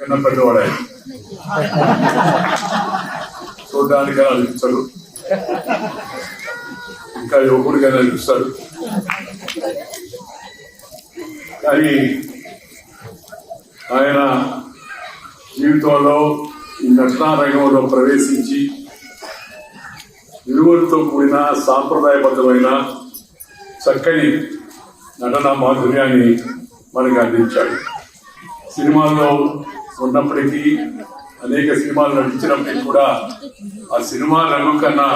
కన్నా పెద్దవాడే. చూడడానికి అలా అనిపిస్తాడు ఇంకా యువకుడిగా అనిపిస్తాడు. కానీ ఆయన జీవితంలో ఈ నటనా రంగంలో ప్రవేశించి విలువలతో కూడిన సాంప్రదాయబద్ధమైన చక్కని నటన మాధుర్యాన్ని మనకు అందించాడు. సినిమాల్లో ఉన్నప్పటికీ అనేక సినిమాలు నటించినప్పటికీ కూడా ఆ సినిమా రంగు కన్నా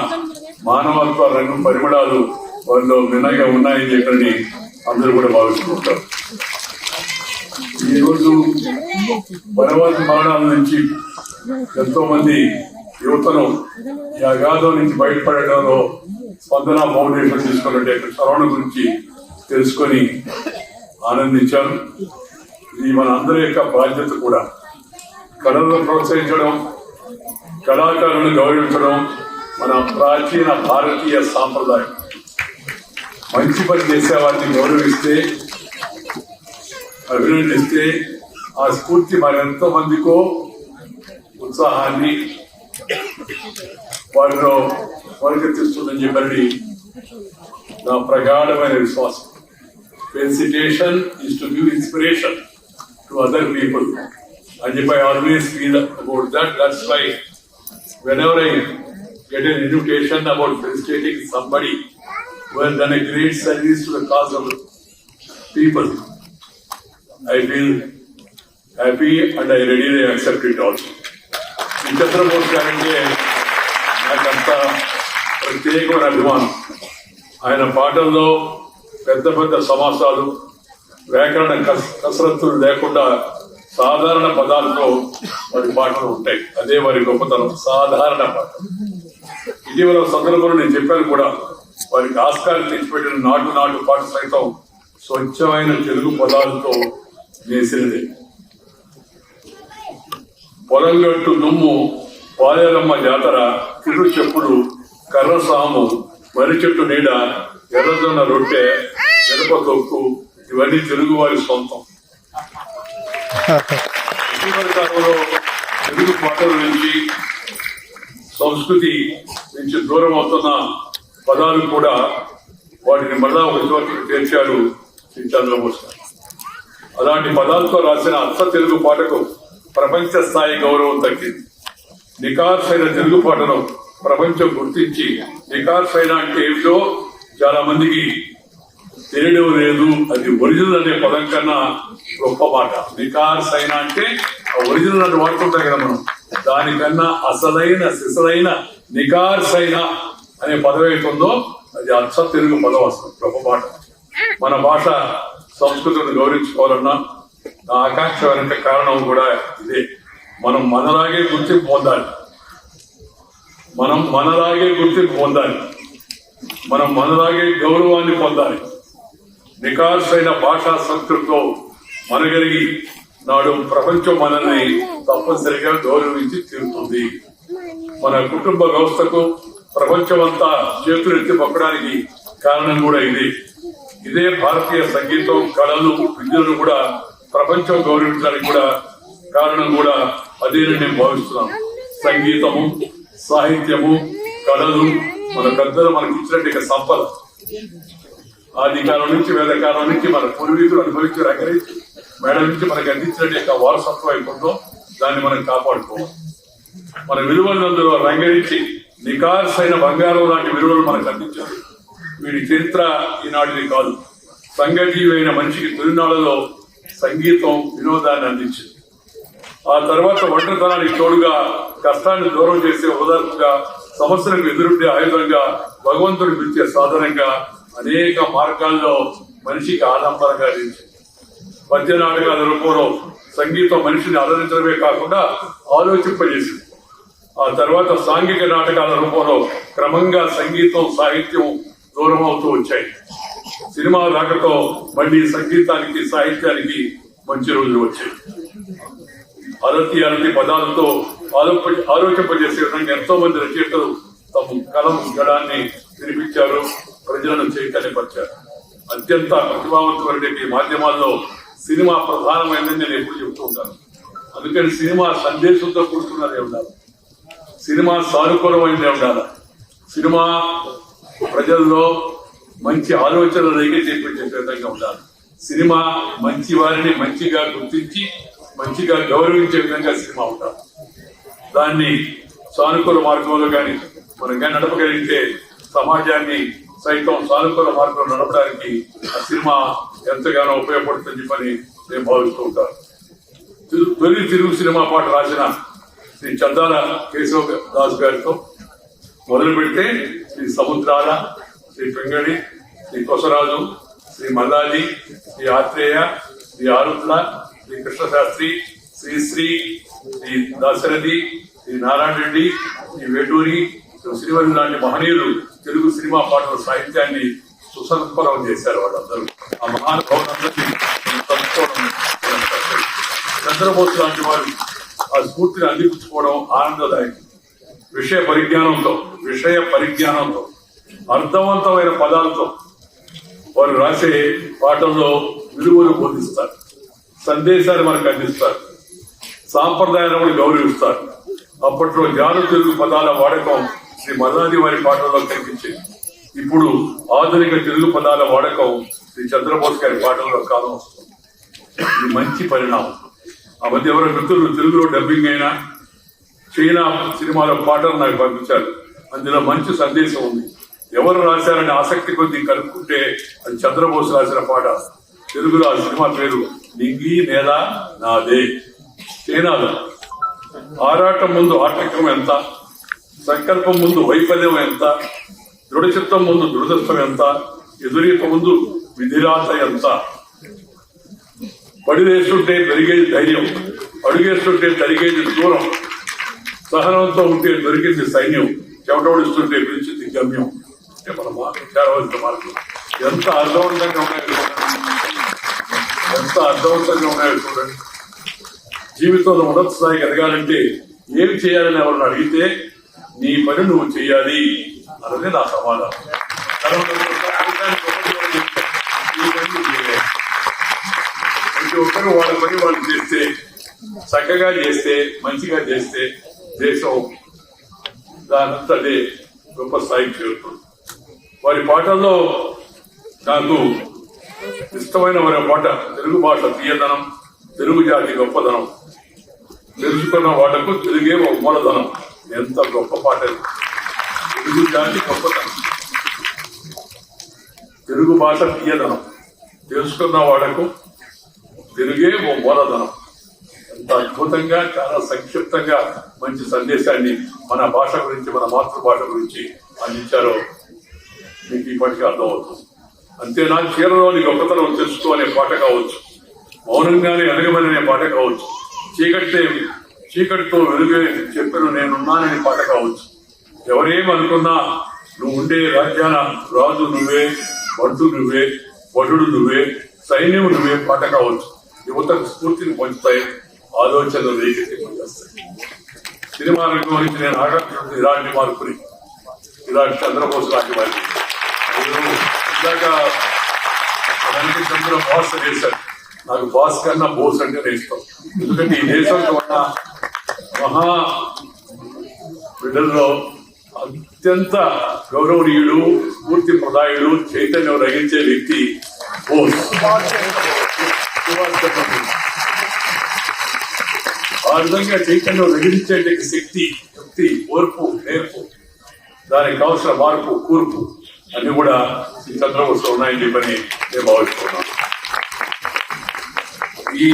మానవత్వ రంగు పరిమళాలు వాళ్ళు భిన్నంగా ఉన్నాయని చెప్పని అందరూ కూడా భావిస్తుంటారు. ఈ రోజు వనవాసి మరణాల నుంచి ఎంతో మంది యువతను ఈ అగాధం నుంచి బయటపడడంలో స్పందన ఫౌండేషన్ తీసుకున్నట్టు కరోనా గురించి తెలుసుకొని ఆనందించాను ఇది మన అందరి యొక్క బాధ్యత కూడా. కళలను ప్రోత్సహించడం కళాకారులను గౌరవించడం మన ప్రాచీన భారతీయ సాంప్రదాయం. మంచి పని చేసే వారిని గౌరవిస్తే అభినందిస్తే ఆ స్ఫూర్తి మరెంతో మందికో ఉత్సాహాన్ని వారిలో వరకెత్తిస్తుందని చెప్పండి. నా ప్రగాఢమైన విశ్వాసం. Felicitation is to give inspiration to other people అని I always feel about that that's why whenever I get an invitation about felicitating somebody who has done a great service to the cause of people. I feel happy and I readily accept it also. ఈ చంద్రబోస్ నాకంత ప్రత్యేకమైన అభిమానం ఆయన పాటల్లో పెద్ద పెద్ద సమాసాలు వ్యాకరణ కసరత్తులు లేకుండా సాధారణ పదాలతో వారి పాటలు ఉంటాయి. అదే వారి గొప్పతనం. సాధారణ పాట. ఇటీవల సందర్భంలో నేను చెప్పాను కూడా వారికి ఆస్కారం తెచ్చిపెట్టిన నాటు నాటు పాట సైతం స్వచ్ఛమైన తెలుగు పదాలతో వేసినది పొలంగట్టు దుమ్ము పాలేరమ్మ జాతర కిరు చెప్పుడు కర్రసాము వరి చెట్టు నీడ ఎర్రజొన్న రొట్టె మిరప తొక్కు ఇవన్నీ తెలుగు వారి సొంతం. తెలుగు పాటల నుంచి సంస్కృతి నుంచి దూరం అవుతున్న పదాలు కూడా వాటిని మళ్ళా ఒక చేర్చారు శ్రీ చంద్రబోస్ అలాంటి పదాలతో రాసిన అత్త తెలుగు పాటకు ప్రపంచ స్థాయి గౌరవం తగ్గింది. నికార్సైన తెలుగు పాటను ప్రపంచం గుర్తించి నికార్సైన అంటే ఏమిటో చాలా మందికి తెలియడం లేదు. అది ఒరిజినల్ అనే పదం కన్నా గొప్ప మాట నికార్సైన అంటే ఆ ఒరిజినల్ అంటే వాడుతుంటాం కదా మనం. దానికన్నా అసలైన సిసలైన నికార్సైన అనే పదం ఏంటుందో అది అచ్చ తెలుగు పదం అసలు. గొప్ప మాట మన భాష సంస్కృతిని గౌరవించుకోవాలన్నా నా ఆకాంక్ష వెనక కారణం కూడా ఇదే. మనం మనలాగే గుర్తింపు పొందాలి. మనం మనలాగే గుర్తింపు పొందాలి. మనం మనలాగే గౌరవాన్ని పొందాలి. నికార్సైన భాషా సంస్కృతితో మనగలిగి నాడు ప్రపంచం మనల్ని తప్పనిసరిగా గౌరవించి తీరుతుంది. మన కుటుంబ వ్యవస్థకు ప్రపంచమంతా చేతులెత్తి పంపడానికి కారణం కూడా ఇది. ఇదే భారతీయ సంగీతం కళలు విద్యను కూడా ప్రపంచం గౌరవించడానికి కూడా కారణం కూడా అదేనని నేను భావిస్తున్నాను. సంగీతము సాహిత్యము కళలు మన పెద్దలు మనకి ఇచ్చినట్టు ఇక సంపద. ఆది కాలం నుంచి వేద కాలం నుంచి మన పూర్వీకులు అనుభవించి రంగరించి మేడం నుంచి మనకి అందించినట్టు యొక్క వారసత్వం అయిపోతుందో దాన్ని మనం కాపాడుకోవాలి. మన విలువలందులో రంగరించి నికార్సైన బంగారం లాంటి విలువలు మనకు అందించారు. వీడి చరిత్ర ఈనాటిది కాదు. సంఘజీవైన మనిషికి తొలినాళ్ళలో సంగీతం వినోదాన్ని అందించింది. ఆ తర్వాత ఒంటరితనానికి తోడుగా కష్టాన్ని దూరం చేసే ఉదాహరణగా సమస్యలకు ఎదురుండే ఆయుధంగా భగవంతుడు పిలిచే సాధనంగా అనేక మార్గాల్లో మనిషికి ఆడంబరంగా నిలిచింది. పద్య నాటకాల రూపంలో సంగీతం మనిషిని ఆదరించడమే కాకుండా ఆలోచింపజేసింది. ఆ తర్వాత సాంఘిక నాటకాల రూపంలో క్రమంగా సంగీతం సాహిత్యం దూరం అవుతూ వచ్చాయి. సినిమా రాకతో మళ్ళీ సంగీతానికి సాహిత్యానికి మంచి రోజులు వచ్చాయి. అరతి అరతి పదాలతో ఆలోప ఆలోచింపజేసే విధంగా ఎంతో మంది రచయితలు తమ కలం గడాన్ని వినిపించారు. ప్రజలను చైతన్యపరిచారు అత్యంత ప్రతిభావంతమైనటువంటి మాధ్యమాల్లో సినిమా ప్రధానమైనది నేను ఎప్పుడు చెబుతూ ఉంటాను. అందుకని సినిమా సందేశంతో కూడుకున్నదే ఉండాలి. సినిమా సానుకూలమైనదే ఉండాలి. సినిమా ప్రజల్లో మంచి ఆలోచనలు రేకెత్తించే విధంగా ఉండాలి. సినిమా మంచి వారిని మంచిగా గుర్తించి మంచిగా గౌరవించే విధంగా సినిమా ఉండాలి. దాన్ని సానుకూల మార్గంలో కానీ మనం కానీ నడపగలిగితే సమాజాన్ని సైతం సానుకూల మార్గంలో నడపడానికి ఆ సినిమా ఎంతగానో ఉపయోగపడుతుంది చెప్పని నేను భావిస్తూ ఉంటాను. తొలి తెలుగు సినిమా పాట రాసిన శ్రీ చందాల కేశవ దాస్ గారితో మొదలు పెడితే శ్రీ సముద్రాల శ్రీ పెంగళి శ్రీ కొసరాజు శ్రీ మల్లాజీ శ్రీ ఆత్రేయ శ్రీ ఆరుద్ర శ్రీ కృష్ణశాస్త్రి శ్రీశ్రీ శ్రీ శ్రీ దాశరథి శ్రీ నారాయణ రెడ్డి శ్రీ వేటూరి శ్రీవరి లాంటి మహనీయులు తెలుగు సినిమా పాటల సాహిత్యాన్ని సుసంపరం చేశారు వాళ్ళందరూ. ఆ మహానుభావులందరినీ చంద్రబోస్ లాంటి వారు ఆ స్ఫూర్తిని అందిపుచ్చుకోవడం ఆనందదాయకం. విషయ పరిజ్ఞానంతో విషయ పరిజ్ఞానంతో అర్థవంతమైన పదాలతో వారు రాసే పాటల్లో విలువలు బోధిస్తారు. సందేశాలు మనకు అందిస్తారు. సాంప్రదాయాలను గౌరవిస్తారు. అప్పట్లో జాను తెలుగు పదాల వాడకం శ్రీ మల్లాది వారి పాటల్లో కనిపించింది ఇప్పుడు ఆధునిక తెలుగు పదాల వాడకం శ్రీ చంద్రబోస్ గారి పాటల్లో కాలం వస్తుంది. ఇది మంచి పరిణామం. ఆ మధ్య ఎవరో మిత్రులు తెలుగులో డబ్బింగ్ అయినా చైనా సినిమాలో పాటలు నాకు పంపించారు. అందులో మంచి సందేశం ఉంది. ఎవరు రాశారని ఆసక్తి కొద్ది కనుక్కుంటే అది చంద్రబోస్ రాసిన పాట. తెలుగులో ఆ సినిమా పేరు నింగి నేల నాదే. చైనాలో. ఆరాటం ముందు ఆటంకం ఎంత? సంకల్పం ముందు వైఫల్యం ఎంత? దృఢచిత్తం ముందు దురదృష్టం ఎంత? ఎదురీప ముందు విధిరాత ఎంత? పడివేస్తుంటే పెరిగేది ధైర్యం అడుగేస్తుంటే తరిగేది దూరం. సహనంతో ఉంటే దొరికింది సైన్యం చెమటోడిస్తుంటే పిలిచింది గమ్యం. అంటే మన మార్గం చేరవలసిన మార్గం. ఎంత అర్థవంతంగా ఉన్నాయో ఎంత అర్థవంతంగా ఉన్నాయో చూడండి. జీవితంలో ఉన్నత స్థాయికి ఎదగాలంటే ఏమి చేయాలని ఎవరిని అడిగితే నీ పని నువ్వు చేయాలి అన్నది నా సమాధానం ప్రతి ఒక్కరు వాళ్ళ పని వాళ్ళు చేస్తే చక్కగా చేస్తే మంచిగా చేస్తే దేశం దానంతా గొప్ప స్థాయికి చేరుతుంది. వారి పాటల్లో నాకు ఇష్టమైన వారి పాట తెలుగు భాష తీయదనం తెలుగు జాతి గొప్పదనం. తెలుసుకున్న వాళ్ళకు తెలుగే ఒక మూలధనం. ఎంత గొప్ప పాట తెలుగు జాతి గొప్పతనం. తెలుగు భాష తీయదనం. తెలుసుకున్న వాళ్ళకు తెలుగే ఓ మూలధనం. ఎంత అద్భుతంగా చాలా సంక్షిప్తంగా మంచి సందేశాన్ని మన భాష గురించి మన మాతృభాష గురించి అందించారో మీకు ఇప్పటికీ అర్థమవుతుంది. అంతేనా? చీరలోని గొప్పతనం తెలుసుకో అనే పాట కావచ్చు. మౌనంగానే అనగమనే పాట కావచ్చు. చీకటితే చీకటితో వెలుగే చెప్పిన నేనున్నానని పాట కావచ్చు. ఎవరేం అనుకున్నా నువ్వు ఉండే రాజ్యాన రాజు నువ్వే వడ్డు నువ్వే వడుడు నువ్వే సైన్యం నువ్వే పాట కావచ్చు. యువతకు స్ఫూర్తిని పొందుతాయి ఆలోచనలు రేకెత్తి సినిమా రంగం నుంచి నేను ఆకర్షించింది ఇలాంటి మార్పుని ఇలాంటి చంద్రబోస్ లాంటి వారిని. ఇందాక చంద్ర బాస్ చేశారు నాకు బాస్ కన్నా బోస్ అంటే ఇష్టం. ఎందుకంటే ఈ దేశంలో ఉన్న మహా బిడ్డల్లో అత్యంత గౌరవనీయుడు స్ఫూర్తి ప్రదాయుడు చైతన్యం రగించే వ్యక్తి బోస్. ఆ విధంగా చైతన్యం రగిలించే శక్తి శక్తి ఓర్పు నేర్పు దానికి కావలసిన మార్పు కూర్పు అన్ని కూడా ఈ చంద్రబోసులో ఉన్నాయని చెప్పని నేను భావిస్తున్నాను. ఈ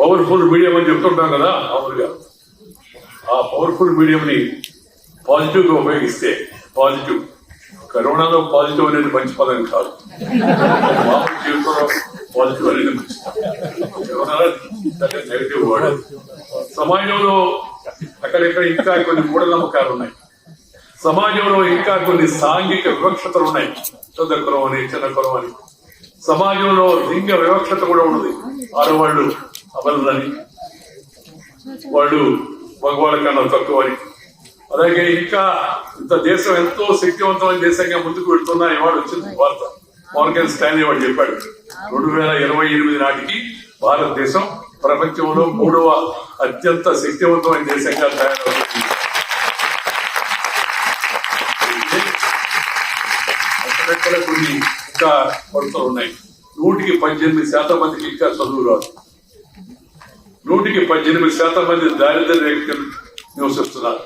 పవర్ఫుల్ మీడియం అని చెప్తుంటాం కదా మామూలుగా. ఆ పవర్ఫుల్ మీడియంని పాజిటివ్గా ఉపయోగిస్తే పాజిటివ్. కరోనాలో పాజిటివ్ అనేది మంచి పదం కాదు. మామూలు జీవితంలో పాజిటివ్ అనేది మంచి నెగిటివ్ వర్డ్ సమాజంలో అక్కడెక్కడ ఇంకా కొన్ని మూఢనమ్మకాలు ఉన్నాయి. సమాజంలో ఇంకా కొన్ని సాంఘిక వివక్షతలు ఉన్నాయి. పెద్ద కులం అని చిన్న కులం అని. సమాజంలో లింగ వివక్షత కూడా ఉంది ఆడవాళ్ళు అబలని వాళ్ళు మగవాళ్ళ కన్నా తక్కువ అని. అలాగే ఇంకా ఇంత దేశం ఎంతో శక్తివంతమైన దేశంగా ముందుకు వెళ్తున్నా ఇవాడు వచ్చింది వార్త. మోర్గన్ స్టాన్లీ వాడు చెప్పాడు. రెండు వేల ఇరవై ఎనిమిది నాటికి భారతదేశం ప్రపంచంలో మూడవ అత్యంత శక్తివంతమైన దేశంగా తయారవుతుంది. కొన్ని ఇంకా కొరతలు ఉన్నాయి. నూటికి పద్దెనిమిది శాతం మందికి ఇంకా చదువు రాదు. నూటికి పద్దెనిమిది శాతం మంది దారిద్ర రేఖలు నివసిస్తున్నారు.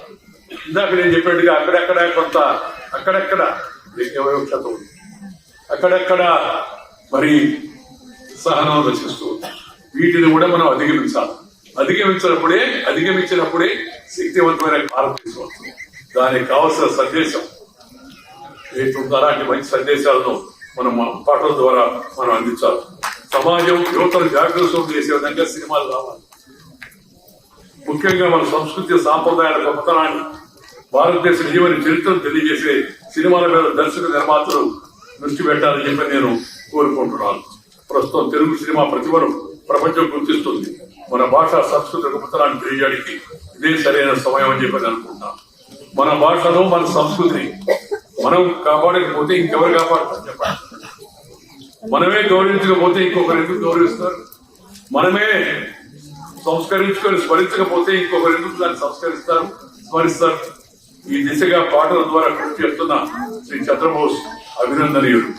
ఇందాక నేను చెప్పినట్టుగా అక్కడక్కడ కొంత అక్కడక్కడ ఇరవై ఒక శాతం ఉంది. అక్కడక్కడ మరి సహనం రచిస్తూ వీటిని కూడా మనం అధిగమించాలి. అధిగమించినప్పుడే అధిగమించినప్పుడే శక్తివంతమైన భారతదేశం వస్తుంది దానికి కావలసిన సందేశం ఏటుందో అలాంటి మంచి సందేశాలను మనం పాటల ద్వారా మనం అందించాలి. సమాజం యువతను జాగ్రత్త చేసే విధంగా సినిమాలు రావాలి. ముఖ్యంగా మన సంస్కృతి సాంప్రదాయాల గొప్పతనాన్ని భారతదేశ జీవన చరిత్రను తెలియజేసే సినిమాల మీద దర్శక నిర్మాతలు దృష్టి పెట్టాలని చెప్పి నేను కోరుకుంటున్నాను. ప్రస్తుతం తెలుగు సినిమా ప్రతిభను ప్రపంచం గుర్తిస్తుంది. మన భాష సంస్కృతి గొప్పతనాన్ని తెలియజేయడానికి ఇదే సరైన సమయం అని చెప్పి అనుకుంటున్నాను. మన భాషను మన సంస్కృతిని మనం కాపాడకపోతే ఇంకెవరు కాపాడుతారు చెప్పాలి మనమే గౌరవించకపోతే ఇంకొకరు ఎందుకు గౌరవిస్తారు? మనమే సంస్కరించుకొని స్మరించకపోతే ఇంకొకరు ఎందుకు దాన్ని సంస్కరిస్తారు? స్మరిస్తారు. ఈ దిశగా పాటల ద్వారా కృషి చేస్తున్న శ్రీ చంద్రబోస్ అభినందనీయుడు.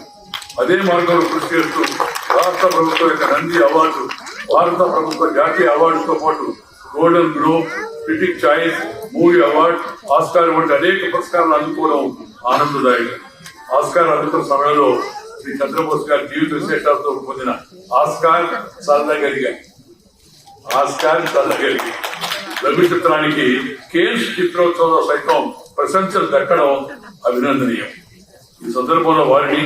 అదే మార్గంలో కృషి చేస్తూ భారత ప్రభుత్వం యొక్క నంది అవార్డు భారత ప్రభుత్వ జాతీయ అవార్డుతో పాటు Golden Globe critic choice movie award Oscar వంటి అనేక పురస్కారాలు అందుకోవడం ఆనందదాయకం. ఆస్కార్ అందుకున్న సమయంలో శ్రీ చంద్రబోస్ గారి జీవిత విశేషాలతో పొందిన ఆస్కార్ సరదాగలిగాయి ఆస్కార్ చల్లగలిగి రవి చిత్రానికి కేన్స్ చిత్రోత్సవంలో సైతం ప్రశంసలు దక్కడం అభినందనీయం. ఈ సందర్భంలో వారిని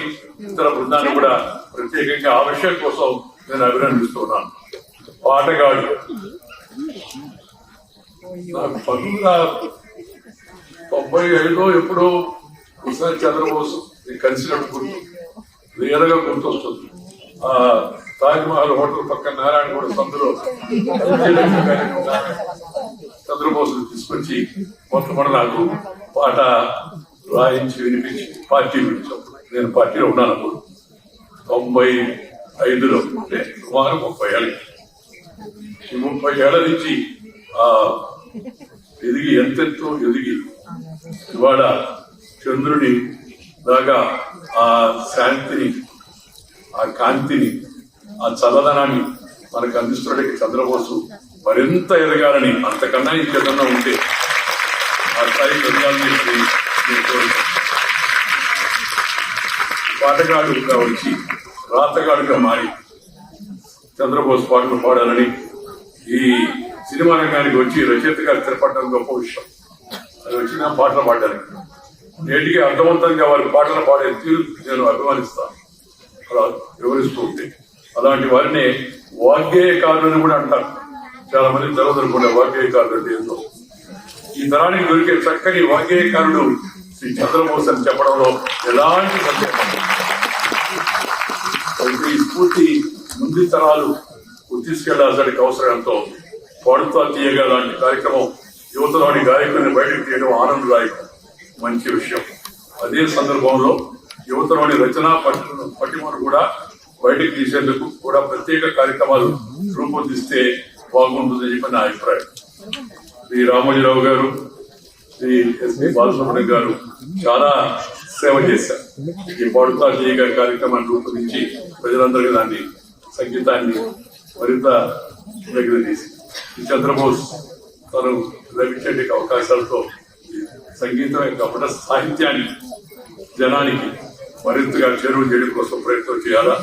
ఇతర బృందాన్ని కూడా ప్రత్యేకంగా ఆ విషయం కోసం నేను అభినందిస్తున్నాను. పాటగాడు. నాకు పంతొమ్మిది తొంభై ఐదులో ఎప్పుడో ఒకసారి చంద్రబోస్ కలిసినట్టు గుర్తు క్లియర్గా గుర్తొస్తుంది. ఆ తాజ్ మహల్ హోటల్ పక్కన నారాయణ కూడా సందులో చంద్రబోసులు తీసుకొచ్చి కొత్త నాకు పాట రాయించి వినిపించి పార్టీ పిలిచాం నేను పార్టీలో ఉన్నాను అప్పుడు. తొంభై ఐదులో అంటే సుమారు ముప్పై ఏళ్ళకి. ఈ ముప్పై ఏళ్ళ నుంచి ఆ ఎదిగి ఎంతెంతో ఎదిగి ఇవాళ చంద్రుని లాగా ఆ శాంతిని ఆ కాంతిని ఆ చల్లదనాన్ని మనకు అందిస్తున్నట్టు చంద్రబోసు మరింత ఎదగాలని అంతకన్నా ఇంకేదన్నా ఉంటే ఆ స్థాయి ఎదగాలని పాటగాడుగా వచ్చి రాతగాడుగా మారి చంద్రబోస్ పాటలు పాడాలని ఈ సినిమా రంగానికి వచ్చి రచయితగా స్థిరపడడం గొప్ప విషయం. అది వచ్చిన పాటలు పాడడానికి. నేటికి అర్థవంతంగా వారి పాటలు పాడే తీరు నేను అభిమానిస్తాను. అలా వివరిస్తూ ఉంటే అలాంటి వారిని వాగ్గేయకారులు అని కూడా అంటారు. చాలా మంది తెలవదు కూడా వాగ్గేయకారులు అంటే ఏందో. ఈ తరానికి దొరికే చక్కని వాగ్గేయకారుడు శ్రీ చంద్రబోస్ అని చెప్పడంలో ఎలాంటి సందేహం ఈ స్ఫూర్తి ముందు తరాలు తీసుకెళ్ళాల్సిన అవసరం ఎంతో. ఉంది తీయగా లాంటి కార్యక్రమం యువతలోని గాయకుల్ని బయటకు తీయడం ఆనందదాయకం. మంచి విషయం. అదే సందర్భంలో యువతలోని రచనా పట్టు పట్టిమను కూడా బయటకు తీసేందుకు కూడా ప్రత్యేక కార్యక్రమాలు రూపొందిస్తే బాగుంటుందని చెప్పి నా అభిప్రాయం. శ్రీ రామోజీరావు గారు శ్రీ ఎస్పి బాలసుబ్రహ్మణ్యం గారు చాలా సేవ చేశారు. ఈ పడుతా తీయగా కార్యక్రమాన్ని రూపొందించి ప్రజలందరికీ దాన్ని సంగీతాన్ని మరింత దగ్గర తీసి. చంద్రబోస్ తను లభించే అవకాశాలతో సంగీతం యొక్క అపట సాహిత్యాన్ని జనానికి మరింతగా చేరువ చేయడం కోసం ప్రయత్నం చేయాలా?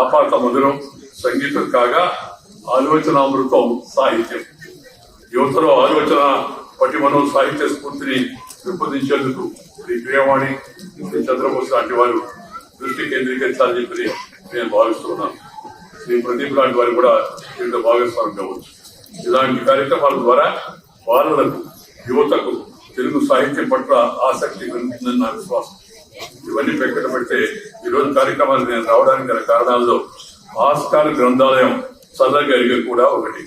ఆపాత మధురం సంగీతం కాగా ఆలోచనామృతం సాహిత్యం. యువతలో ఆలోచన పటిమను సాహిత్య స్ఫూర్తిని పెంపొందించేందుకు శ్రీ ప్రియవాణి శ్రీ చంద్రబోస్ లాంటి వారు దృష్టి కేంద్రీకరించాలని చెప్పి నేను భావిస్తున్నాను. శ్రీ ప్రదీప్ లాంటి వారు కూడా దీంట్లో భాగస్వామి కావచ్చు. ఇలాంటి కార్యక్రమాల ద్వారా బాలలకు యువతకు తెలుగు సాహిత్యం పట్ల ఆసక్తి పెరుగుతుందని నా విశ్వాసం. ఇవన్నీ ప్రకటన పెడితే ఈరోజు కార్యక్రమాలు నేను రావడానికి గల కారణాల్లో ఆస్కార్ గ్రంథాలయం చల్లగలిగ కూడా ఒకటి.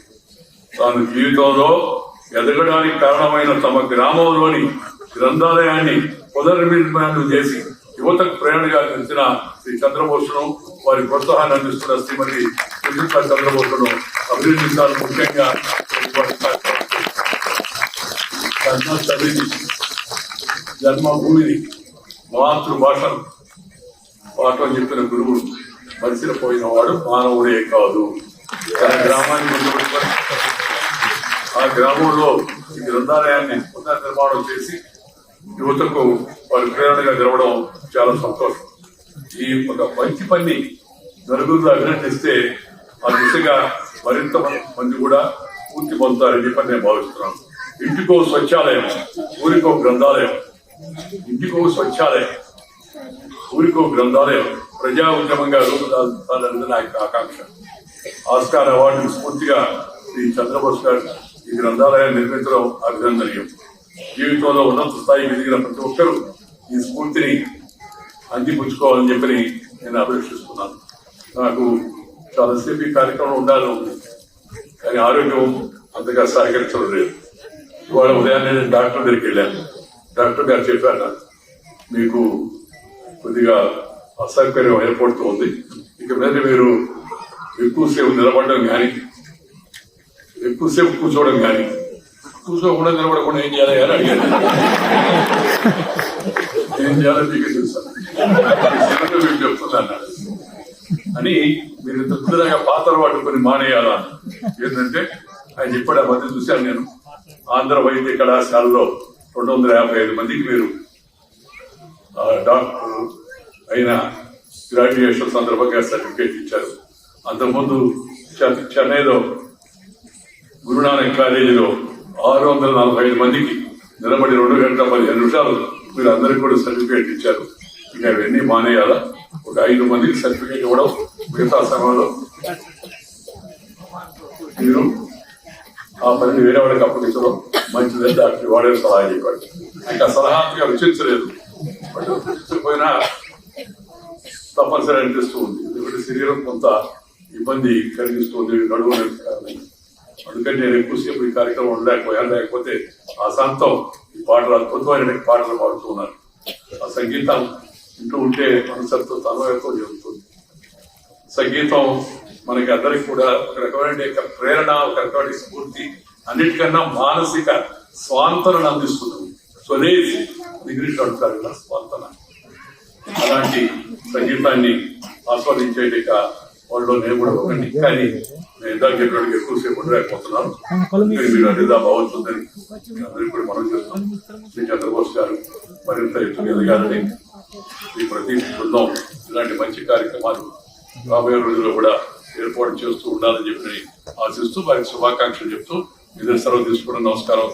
తాను జీవితంలో ఎదగడానికి కారణమైన తమ గ్రామంలోని గ్రంథాలయాన్ని పునర్నిర్మాణం చేసి యువతకు ప్రేరణగా నిలిచిన శ్రీ చంద్రబోసును వారి ప్రోత్సాహాన్ని అందిస్తున్న శ్రీమతి సుజిత చంద్రబోసును అభినందించాలి. ముఖ్యంగా జన్మభూమిని మాతృభాషను పాఠం చెప్పిన గురువు మరిసిన పోయిన వాడు మానవుడే కాదు. తన గ్రామాన్ని ఆ గ్రామంలో ఈ గ్రంథాలయాన్ని పునర్నిర్మాణం చేసి యువతకు వారి ప్రేరణగా గెలవడం చాలా సంతోషం. ఈ ఒక మంచి పని నలుగురు అభినందిస్తే ఆ దిశగా మరింత మంది కూడా పూర్తి పొందుతారని చెప్పని నేను భావిస్తున్నాను. ఇంటికో స్వచ్ఛాలయం ఊరికో గ్రంథాలయం ఇంటికో స్వచ్ఛాలయం ఊరికో గ్రంథాలయం ప్రజా ఉద్యమంగా రూపుదాల్చాలన్నది నా యొక్క ఆకాంక్ష. ఆస్కార్ అవార్డు స్ఫూర్తిగా శ్రీ చంద్రబోస్ గారు ఈ గ్రంథాలయాన్ని నిర్మించడం అభినందనీయం. జీవితంలో ఉన్నత స్థాయికి ఎదిగిన ప్రతి ఒక్కరూ ఈ స్ఫూర్తిని అందిపుచ్చుకోవాలని చెప్పని నేను అపేక్షిస్తున్నాను నాకు చాలాసేపు ఈ కార్యక్రమం ఉండాలని ఉంది కానీ ఆరోగ్యం అంతగా సహకరించడం లేదు. ఇవాళ ఉదయాన్నే నేను డాక్టర్ దగ్గరికి వెళ్ళాను. డాక్టర్ గారు చెప్పారు నాకు మీకు కొద్దిగా అసౌకర్యం ఏర్పడుతూ ఉంది. ఇక మీద మీరు ఎక్కువసేపు నిలబడడం కానీ ఎక్కువసేపు కూర్చోవడం కానీ కూర్చోకుండా నిలబడకుండా ఏం చేయాలి అని అడిగారు. ఏం చేయాలని మీకు తెలుసా? మీకు చెప్తున్నా అని మీరు ఇంత తొందరగా పాత మానేయాలా? ఏంటంటే ఆయన చెప్పాడు ఆ మధ్య చూశాను నేను. ఆంధ్ర వైద్య కళాశాలలో రెండు వందల యాభై ఐదు మందికి మీరు డాక్టర్ అయిన గ్రాడ్యుయేషన్ సందర్భంగా సర్టిఫికేట్ ఇచ్చారు. అంతకుముందు చె- చెన్నైలో గురునానక్ కాలేజీలో ఆరు వందల నలభై ఐదు మందికి నిలబడి రెండు గంటల పదిహేను నిమిషాలు మీరు అందరికి కూడా సర్టిఫికేట్ ఇచ్చారు. ఇక అవన్నీ మానేయాలా? ఒక ఐదు మందికి సర్టిఫికేట్ ఇవ్వడం మిగతా సమయంలో మీరు ఆ పనిని వేరే వాడికి అప్పగించడం మంచిది దానికి వాడే సలహా చెప్పాడు. ఇంకా సలహాగా రుచించలేదు. బట్ రుచించకపోయినా తప్పనిసరి అనిపిస్తూ ఉంది. ఎందుకంటే శరీరం కొంత ఇబ్బంది కలిగిస్తుంది నడువు నొప్పి అందుకని నేను ఎక్కువసేపు ఈ కార్యక్రమం ఉండలేకపోయాను లేకపోతే ఆ సంతం ఈ పాటలు అద్భుతమైన పాటలు పాడుతూ ఉన్నాను ఆ సంగీతం ఇంటూ ఉంటే మనసంతో తన్వయంతో జరుగుతుంది సంగీతం మనకి అందరికి కూడా ఒక రకమైన యొక్క ప్రేరణ ఒక రకమైన స్ఫూర్తి అన్నిటికన్నా మానసిక స్వాంతనను అందిస్తుంది స్వదేశీ ఇంగ్లీష్ అంటారు కదా స్వాంతన. అలాంటి సంగీతాన్ని ఆస్వాదించేటిక వాళ్ళు నేను కూడా ఒకటి. కానీ నేను ఇందాక చెప్పినట్టు ఎక్కువసేపు ఉండలేకపోతున్నాను. కానీ మీరు అడిగా బాగుంటుందని అందరికీ కూడా మనం చేస్తాం శ్రీ చంద్రబోస్ గారు మరింత ఎత్తుకు ఎదగాలని ఈ ప్రతి బృందం ఇలాంటి మంచి కార్యక్రమాలు రాబోయే రోజుల్లో కూడా ఏర్పాటు చేస్తూ ఉండాలని చెప్పి ఆశిస్తూ వారికి శుభాకాంక్షలు చెప్తూ ఇద్దరు సెలవు తీసుకోవడం నమస్కారం.